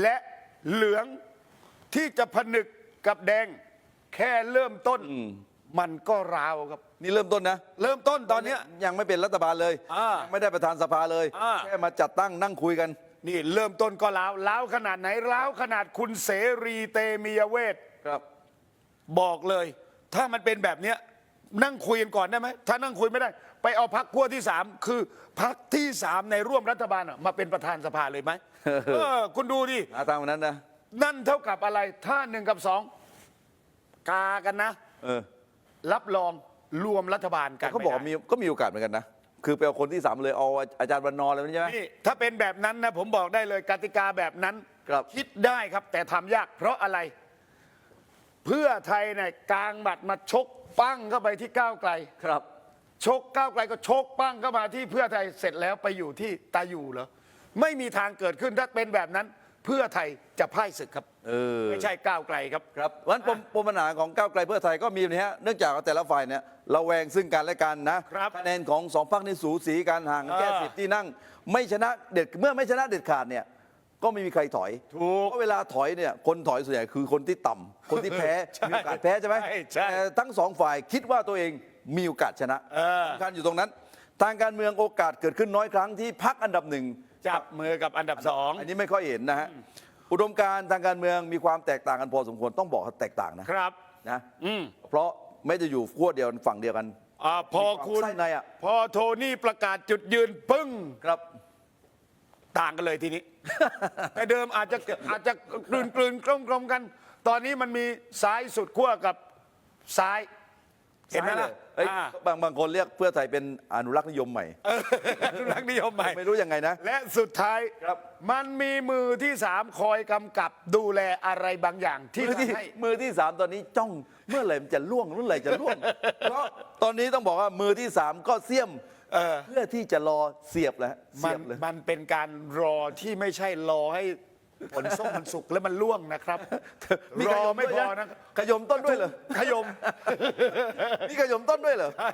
และเหลืองที่จะผนึกกับแดง แค่เริ่มต้น มันก็ราวครับ นี่เริ่มต้นนะ เริ่มต้นตอนเนี้ย ยังไม่เป็นรัฐบาลเลย อ่ายังไม่ได้ประธานสภาเลย อ่า แค่มาจัดตั้งนั่งคุยกัน นี่เริ่มต้นก็ล้าวล้าวขนาดไหนล้าวขนาดคุณเสรีเตมียเวท ครับ บอกเลย ถ้ามันเป็นแบบเนี้ย นั่งคุยกันก่อนได้ไหมถ้านั่งคุยไม่ได้ ไปเอาพักขั้วที่สามคือพักที่สามในร่วมรัฐบาลอะมาเป็นประธานสภาเลยไหมเออ คุณดูดิ หาทางวันนั้นนะนั่นเท่ากับอะไร ถ้าหนึ่งกับสองกากันนะ เออรับรองรวมรัฐบาลกัแต่นเขาบอกไม่มีได้ก็มีโอกาสเหมือนกันนะ คือไปเอาคนที่สามเลยเอาอาจารย์วันนอร์เลยใช่ไหม นี่ถ้าเป็นแบบนั้นนะ ผมบอกได้เลยกติกาแบบนั้นครับ คิดได้ครับ แต่ทำยากเพราะอะไร เพื่อไทยเนี่ยกลางบัตรมาชก ปั้งเข้าไปที่ก้าวไกล ครับ ชกก้าวไกลก็ชกปั้งเข้ามาที่เพื่อไทยเสร็จแล้วไปอยู่ที่ตาอยู่เหรอไม่มีทางเกิดขึ้นถ้าเป็นแบบนั้น เพื่อไทยจะพ่ายศึกครับเออ ไม่ใช่ก้าวไกลครับ ครับวันปมปมปัญหาของก้าวไกลเพื่อไทยก็มีนะฮะเนื่องจากว่าแต่ละฝ่ายเนี่ยเราแวงซึ่งกันและกันนะครับคะแนนของสองพรรคนี่สูสีกันห่างกันแค่เออ สิบที่นั่ง ไม่ชนะเด็ดเมื่อไม่ชนะเด็ดขาดเนี่ย ก็ไม่มีใครถอยถูก เพราะเวลาถอยเนี่ยคนถอยส่วนใหญ่คือคนที่ต่ำคนที่แพ้ใช่มีโอกาสแพ้ใช่ไหมใช่ใช่ แต่ทั้งสองฝ่ายคิดว่าตัวเองมีโอกาสชนะเออ สำคัญอยู่ตรงนั้น ทางการเมืองโอกาสเกิดขึ้นน้อยครั้งที่พักอันดับหนึ่ง จับมือกับอันดับสอง อันนี้ไม่ค่อยเห็นนะฮะ อุดมการณ์ทางการเมืองมีความแตกต่างกันพอสมควรต้องบอกว่าแตกต่างนะ ครับ นะ อืมเพราะไม่จะอยู่ขั้วเดียวกันฝั่งเดียวกัน อาพอคุณไส้ในอะ พอโทนี่ประกาศจุดยืนปึ้ง ครับ ต่างกันเลยทีนี้ แต่เดิมอาจจะอาจจะกลืนกลืนกลมกลมๆกัน ตอนนี้มันมีซ้ายสุดขั้วกับซ้าย เห็นไหมล่ะเอ้ยอ่า บางบางคนเรียกเพื่อไทยเป็นอนุรักษ์นิยมใหม่ เอออนุรักษ์นิยมใหม่ ไม่รู้ยังไงนะ และสุดท้ายครับ มันมีมือที่สามคอยกำกับดูแลอะไรบางอย่างที่มือที่ทำให้ มือที่สามตอนนี้จ้องเมื่อไหร่มันจะล่วงเมื่อไหร่จะล่วง เพราะตอนนี้ต้องบอกว่ามือที่สามก็เสี่ยม เออ เพื่อที่จะรอเสียบแล้วมัเสีนยบเลย มันเป็นการรอที่ไม่ใช่รอให้ผลส้มมันสุกแล้วมันล่วงนะครับมีรขอยมไม่ด้วยพอนะนะขยมต้นด้วยเหรอขยมมีขยมต้นด้วยเหรอ ใช่